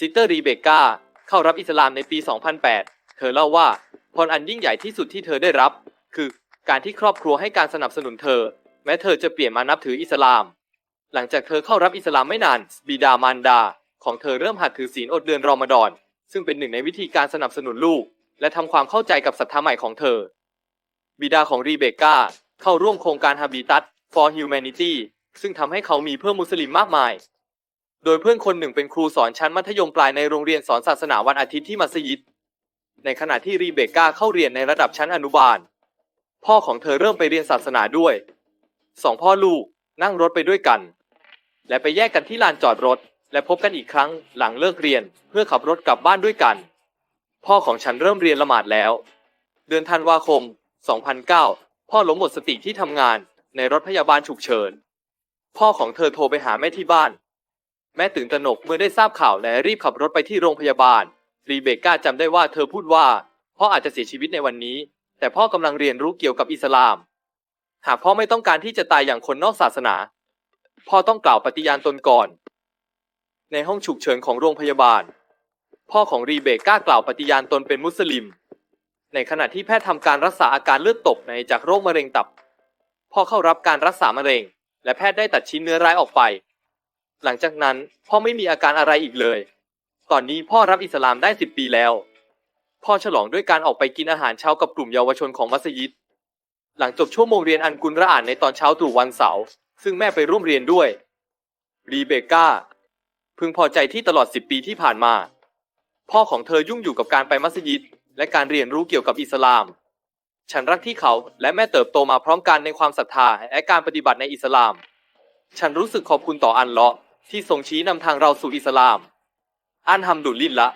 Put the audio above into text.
ซิสเตอร์รีเบคก้าเข้ารับอิสลามในปี 2008 เธอเล่าว่าพรอันยิ่งใหญ่ที่สุดที่เธอได้รับ คือการที่ครอบครัวให้การสนับสนุนเธอ แม้เธอจะเปลี่ยนมานับถืออิสลาม หลังจากเธอเข้ารับอิสลามไม่นาน บิดามารดา ของเธอเริ่มหัดถือศีลอดเดือนรอมฎอน ซึ่งเป็นหนึ่งในวิธีการสนับสนุนลูก และทำความเข้าใจกับศรัทธาใหม่ของเธอ บิดาของรีเบคก้าเข้าร่วมโครงการ Habitat for Humanity ซึ่งทำให้เขามีเพื่อนมุสลิมมากมาย โดยเพื่อนคนหนึ่งเป็นครูสอนชั้นมัธยมปลายในโรงเรียนสอนศาสนาวันอาทิตย์ที่มัสยิด ในขณะที่รีเบคก้าเข้าเรียนในระดับชั้นอนุบาล พ่อของเธอเริ่มไปเรียนศาสนาด้วย สองพ่อลูกนั่งรถไปด้วยกัน และไปแยกกันที่ลานจอดรถ และพบกันอีกครั้งหลังเลิกเรียนเพื่อขับรถกลับบ้านด้วยกัน พ่อของฉันเริ่มเรียนละหมาดแล้ว เดือนธันวาคม 2009 พ่อล้มหมดสติที่ทำงานในรถพยาบาลฉุกเฉิน พ่อของเธอโทรไปหาแม่ที่บ้าน แม่ตื่นตระหนกเมื่อได้ทราบข่าวและรีบขับรถไปที่โรงพยาบาลรีเบก้าจำได้ว่าเธอพูดว่าพ่ออาจจะเสียชีวิตในวันนี้ แต่พ่อกำลังเรียนรู้เกี่ยวกับอิสลาม หากพ่อไม่ต้องการที่จะตายอย่างคนนอกศาสนา พ่อต้องกล่าวปฏิญาณตนก่อน ในห้องฉุกเฉินของโรงพยาบาล พ่อของรีเบก้ากล่าวปฏิญาณตนเป็นมุสลิม ในขณะที่แพทย์ทำการรักษาอาการเลือดตกในจากโรคมะเร็งตับ พ่อเข้ารับการรักษามะเร็ง และแพทย์ได้ตัดชิ้นเนื้อร้ายออกไป หลังจากนั้นพ่อไม่มีอาการอะไรอีกเลยตอนนี้พ่อรับอิสลามได้สิบปีแล้ว พ่อฉลองด้วยการออกไปกินอาหารเช้ากับกลุ่มเยาวชนของมัสยิด หลังจบชั่วโมงเรียนอันกุลระอ่านในตอนเช้าตรู่วันเสาร์ซึ่งแม่ไปร่วมเรียนด้วย รีเบคก้าพึงพอใจที่ตลอดสิบปีที่ผ่านมา พ่อของเธอยุ่งอยู่กับการไปมัสยิด และการเรียนรู้เกี่ยวกับอิสลาม ฉันรักที่เขาและแม่เติบโตมาพร้อมกันในความศรัทธาและการปฏิบัติในอิสลาม ฉันรู้สึกขอบคุณต่ออันเลาะ ที่ทรงชี้นำทางเราสู่อิสลาม อันฮัมดุลิลละ